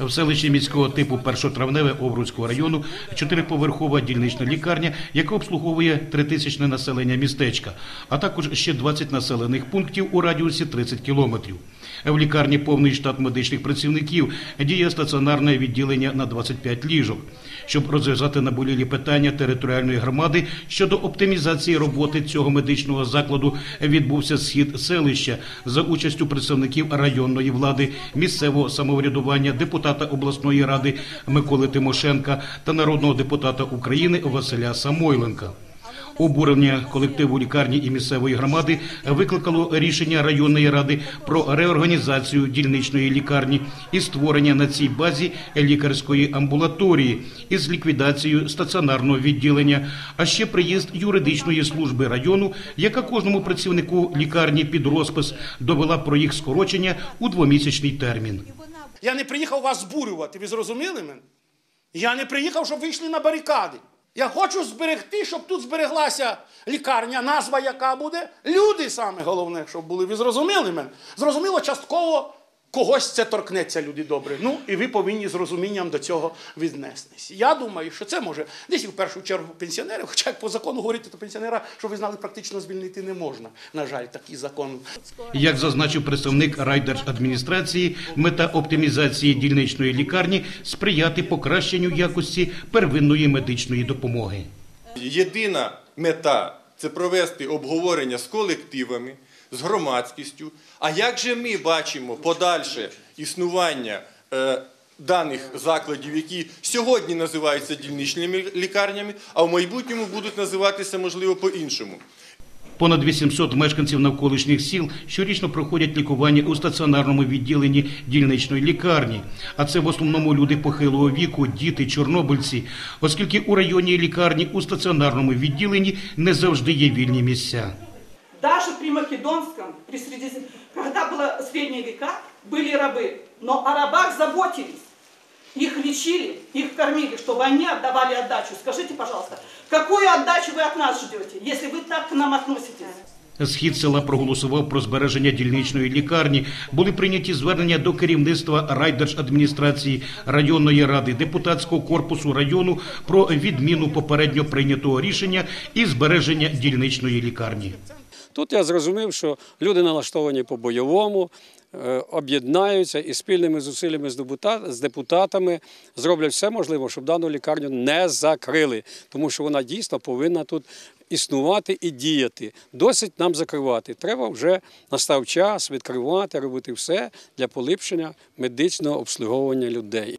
В селищі міського типу першотравневе Овруцького району чотириповерхова дільнична лікарня, яка обслуговує тритисячне населення містечка, а також ще 20 населених пунктів у радіусі 30 кілометрів. В лікарні повний штат медичних працівників, діє стаціонарне відділення на 25 ліжок. Щоб розв'язати наболілі питання територіальної громади щодо оптимізації роботи цього медичного закладу, відбувся схід селища за участю представників районної влади, місцевого самоврядування, депутата обласної ради Миколи Тимошенка та народного депутата України Василя Самойленка. Обурення колективу лікарні і місцевої громади викликало рішення районної ради про реорганізацію дільничної лікарні і створення на цій базі лікарської амбулаторії із ліквідацією стаціонарного відділення, а ще приїзд юридичної служби району, яка кожному працівнику лікарні під розпис довела про їх скорочення у двомісячний термін. Я не приїхав вас збурювати, ви зрозуміли мене? Я не приїхав, щоб ви йшли на барикади. Я хочу зберегти, щоб тут збереглася лікарня, назва яка буде. Люди саме головне, щоб були. Ви зрозуміли мене? Зрозуміло, частково когось це торкнеться, люди добрі. Ну, і ви повинні з розумінням до цього віднестись. Я думаю, що це може десь і в першу чергу пенсіонери, хоча як по закону говорити, то пенсіонера, що ви знали, практично звільнити не можна. На жаль, такий закон. Як зазначив представник райдержадміністрації, мета оптимізації дільничної лікарні сприяти покращенню якості первинної медичної допомоги. Єдина мета це провести обговорення з колективами, з громадськістю. А як же ми бачимо подальше існування е, даних закладів, які сьогодні називаються дільничними лікарнями, а в майбутньому будуть називатися можливо по-іншому? Понад 800 мешканців навколишніх сіл щорічно проходять лікування у стаціонарному відділенні дільничної лікарні. А це в основному люди похилого віку, діти, чорнобильці, оскільки у районній лікарні у стаціонарному відділенні не завжди є вільні місця. Даже при Македонском, при Средиз- когда было средние века, были рабы, но о рабах заботились. Их лечили, их кормили, чтобы они отдавали отдачу. Скажите, пожалуйста, какую отдачу вы от нас ждете, если вы так к нам относитесь? Схід села проголосував про збереження дільничної лікарні. Були прийняті звернення до керівництва райдержадміністрації районної ради, депутатського корпусу району про відміну попередньо прийнятого рішення і збереження дільничної лікарні. Тут я зрозумів, що люди налаштовані по-бойовому, е, об'єднаються і спільними зусиллями з депутатами зроблять все можливе, щоб дану лікарню не закрили, тому що вона дійсно повинна тут існувати і діяти. Досить нам закривати. Треба вже настав час відкривати, робити все для поліпшення медичного обслуговування людей.